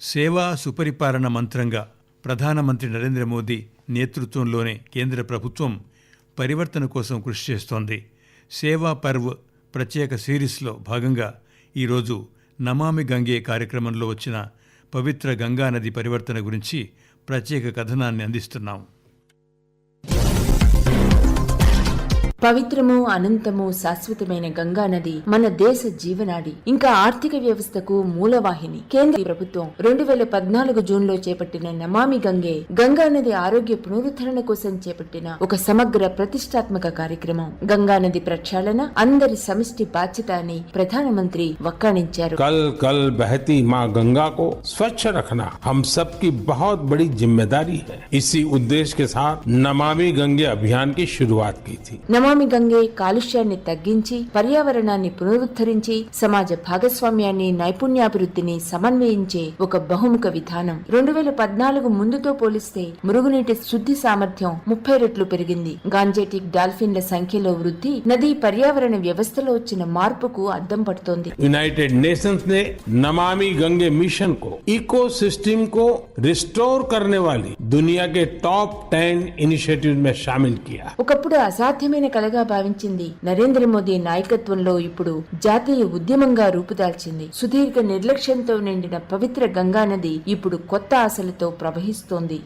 సేవా సుపరిపాలన మంత్రంగా ప్రధానమంత్రి నరేంద్ర మోదీ నేతృత్వంలోనే కేంద్ర ప్రభుత్వం పరివర్తన కోసం కృషి చేస్తోంది. సేవా పర్వ్ ప్రత్యేక సిరీస్లో భాగంగా ఈరోజు నమామి గంగే కార్యక్రమంలో వచ్చిన పవిత్ర గంగా నది పరివర్తన గురించి ప్రత్యేక కథనాన్ని అందిస్తున్నాం. పవిత్రము అనంతము శాశ్వతమైన గంగా నది మన దేశ జీవనాడి ఇంకా ఆర్థిక వ్యవస్థకు మూలవాహిని. కేంద్ర ప్రభుత్వం రెండు వేల పద్నాలుగు జూన్లో చేపట్టిన నమామి గంగే గంగా నది ఆరోగ్య పునరుద్ధరణ కోసం చేపట్టిన ఒక సమగ్ర ప్రతిష్టాత్మక కార్యక్రమం. గంగా నది ప్రక్షాళన అందరి సమిష్టి బాధ్యత అని ప్రధానమంత్రి వక్కాణించారు. కల్ కల్ బహతి మా గంగా కో స్వచ్ఛ రఖనా హమ్ సబ్కి బహుత్ బడి జిమ్మేదారీ హై. ఇసి ఉద్దేశ్ కే సాత్ నమామి గంగే అభియాన్కి శురువాత్కి థీ. నమామి గంగే కాలుష్యాన్ని తగ్గించి పర్యావరణాన్ని పునరుద్ధరించి సమాజ భాగస్వామ్యాన్ని నైపుణ్యాభివృద్ధిని సమన్వయించే ఒక బహుముఖ విధానం రెండు వేల పద్నాలుగు ముందుతో పోలిస్తే మురుగునీటి శుద్ధి సామర్థ్యం ముప్పై రెట్లు పెరిగింది గాంజేటిక్ డాల్ఫిన్ల సంఖ్యలో వృద్ధి నదీ పర్యావరణ వ్యవస్థలో వచ్చిన మార్పుకు అద్దం పడుతోంది यूनाइटेड नेशंस ने नमामि गंगे मिशन को इकोसिस्टम को रिस्टोर करने वाली दुनिया के टॉप टेन इनिशिएटिव में शामिल किया ఒకప్పుడు అసాధ్యమైన కలగా భావించింది. నరేంద్ర మోదీ నాయకత్వంలో ఇప్పుడు జాతీయ ఉద్యమంగా రూపుదాల్చింది. సుదీర్ఘ నిర్లక్ష్యంతో నిండిన పవిత్ర గంగా నది ఇప్పుడు కొత్త ఆశలతో ప్రవహిస్తోంది.